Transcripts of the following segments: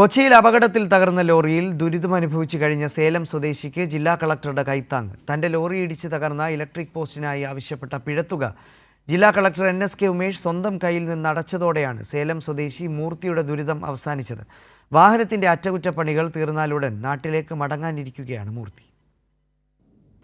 കൊച്ചിയിൽ അപകടത്തിൽ തകർന്ന ലോറിയിൽ ദുരിതം ദുരിതമനുഭവിച്ചു കഴിഞ്ഞ സേലം സ്വദേശിക്ക് ജില്ലാ കളക്ടറുടെ കൈത്താങ് തന്റെ ലോറി ഇടിച്ച് തകർന്ന ഇലക്ട്രിക് പോസ്റ്റിനായി ആവശ്യപ്പെട്ട പിഴത്തുക. ജില്ലാ collector N S K Umesh സ്വന്തം കയ്യിൽ നിന്ന് അടച്ചതോടെയാണ് സേലം സ്വദേശി മൂർത്തിയുടെ ദുരിതം അവസാനിച്ചത്. വാഹനത്തിന്റെ അറ്റകുറ്റപ്പണികൾ തീർന്നാലുടൻ നാട്ടിലേക്ക് മടങ്ങാനിരിക്കുകയാണ് മൂർത്തി.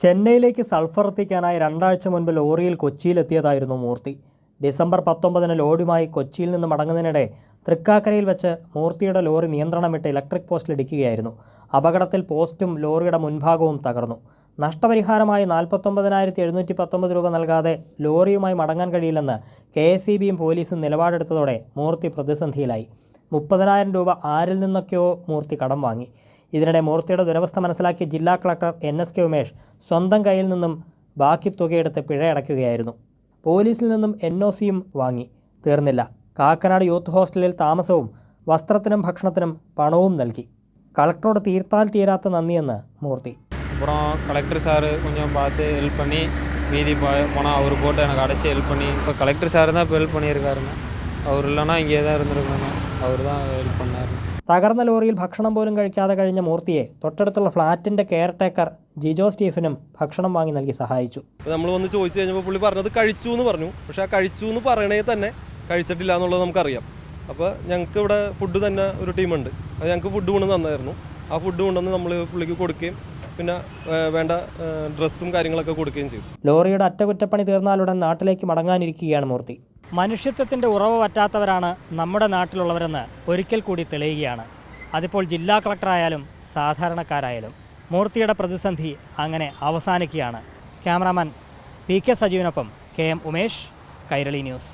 ചെന്നൈയിലേക്ക് സൾഫർ എത്തിക്കാനായി രണ്ടാഴ്ച മുൻപ് ലോറിയിൽ കൊച്ചിയിലെത്തിയതായിരുന്നു മൂർത്തി. ഡിസംബർ പത്തൊമ്പതിന് ലോഡുമായി കൊച്ചിയിൽ നിന്ന് മടങ്ങുന്നതിനിടെ തൃക്കാക്കരയിൽ വെച്ച് മൂർത്തിയുടെ ലോറി നിയന്ത്രണം വിട്ട് ഇലക്ട്രിക് പോസ്റ്റിൽ ഇടിക്കുകയായിരുന്നു. അപകടത്തിൽ പോസ്റ്റും ലോറിയുടെ മുൻഭാഗവും തകർന്നു. നഷ്ടപരിഹാരമായി നാൽപ്പത്തൊമ്പതിനായിരത്തി എഴുന്നൂറ്റി പത്തൊമ്പത് രൂപ നൽകാതെ ലോറിയുമായി മടങ്ങാൻ കഴിയില്ലെന്ന് കെ എസ് ഇ ബിയും പോലീസും നിലപാടെടുത്തതോടെ മൂർത്തി പ്രതിസന്ധിയിലായി. മുപ്പതിനായിരം രൂപ ആരിൽ നിന്നൊക്കെയോ മൂർത്തി കടം വാങ്ങി. ഇതിനിടെ മൂർത്തിയുടെ ദുരവസ്ഥ മനസ്സിലാക്കിയ ജില്ലാ collector N. S. K. Umesh സ്വന്തം കയ്യിൽ നിന്നും ബാക്കി തുകയെടുത്ത് പിഴയടയ്ക്കുകയായിരുന്നു പോലീസിൽ നിന്നും എൻ. ഒ. സിയും വാങ്ങി. തീർന്നില്ല. കാക്കനാട് യൂത്ത് ഹോസ്റ്റലിൽ താമസവും വസ്ത്രത്തിനും ഭക്ഷണത്തിനും പണവും നൽകി കളക്ടറോട് തീർത്താൽ തീരാത്ത നന്ദിയെന്ന് മൂർത്തി அப்புறம் கலெக்டர் சார் கொஞ்சம் பார்த்து ஹெல்ப் பண்ணி மீதி ப பணம் அவர் போட்டு எனக்கு அடைச்சி ஹெல்ப் பண்ணி இப்போ கலெக்டர் சார் தான் இப்போ ஹெல்ப் பண்ணியிருக்காருங்க அவர் இல்லைன்னா இங்கே தான் இருந்திருக்கணும் அவர் தான் ஹெல்ப் பண்ணார் തകർന്ന ലോറിയിൽ ഭക്ഷണം പോലും കഴിക്കാതെ കഴിഞ്ഞ മൂർത്തിയെ തൊട്ടടുത്തുള്ള ഫ്ളാറ്റിൻ്റെ കെയർ ടേക്കർ ജിജോ സ്റ്റീഫനും ഭക്ഷണം വാങ്ങി നൽകി സഹായിച്ചു നമ്മൾ വന്ന് ചോദിച്ചു കഴിഞ്ഞപ്പോൾ പുള്ളി പറഞ്ഞത് കഴിച്ചു എന്ന് പറഞ്ഞു പക്ഷെ ആ കഴിച്ചു എന്ന് പറയണേ തന്നെ കഴിച്ചിട്ടില്ല എന്നുള്ളത് നമുക്കറിയാം. അപ്പോൾ ഞങ്ങൾക്ക് ഇവിടെ ഫുഡ് തന്നെ ഒരു ടീമുണ്ട്. അത് ഞങ്ങൾക്ക് ഫുഡ് കൊണ്ടു തന്നായിരുന്നു. ആ ഫുഡ് കൊണ്ടുവന്ന് നമ്മൾ പുള്ളിക്ക് കൊടുക്കുകയും പിന്നെ വേണ്ട ഡ്രസ്സും കാര്യങ്ങളൊക്കെ കൊടുക്കുകയും ചെയ്തു. ലോറിയുടെ അറ്റകുറ്റപ്പണി തീർന്നാലുടൻ നാട്ടിലേക്ക് മടങ്ങാനിരിക്കുകയാണ് മൂർത്തി. മനുഷ്യത്വത്തിന്റെ ഉറവ് പറ്റാത്തവരാണ് നമ്മുടെ നാട്ടിലുള്ളവരെന്ന് ഒരിക്കൽ കൂടി തെളിയുകയാണ്. അതിപ്പോൾ ജില്ലാ കളക്ടറായാലും സാധാരണക്കാരായാലും. മൂർത്തിയുടെ പ്രതിസന്ധി അങ്ങനെ അവസാനിക്കുകയാണ്. Cameraman P K സജീവിനൊപ്പം K M Umesh Kairali news.